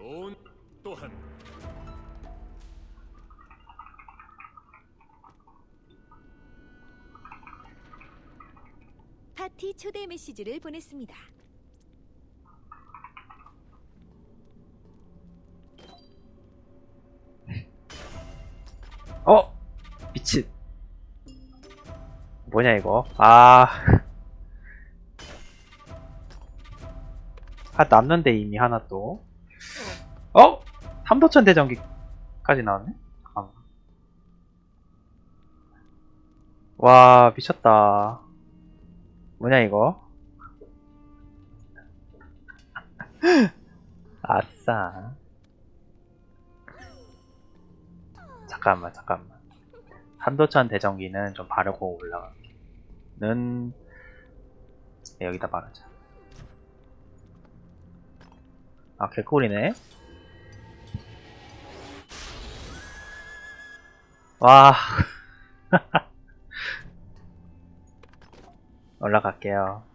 좋은 또한 파티 초대 메시지를 보냈습니다. 어! 미친. 뭐냐, 이거. 아. 아, 남는데 이미 하나 또. 어? 삼도천 대전기까지 나왔네? 잠깐만. 와, 미쳤다. 뭐냐, 이거. 아싸. 잠깐만, 잠깐만. 한도천 대전기는 좀 바르고 올라갈게. 는, 네, 여기다 바르자. 아, 개꿀이네. 와. 올라갈게요.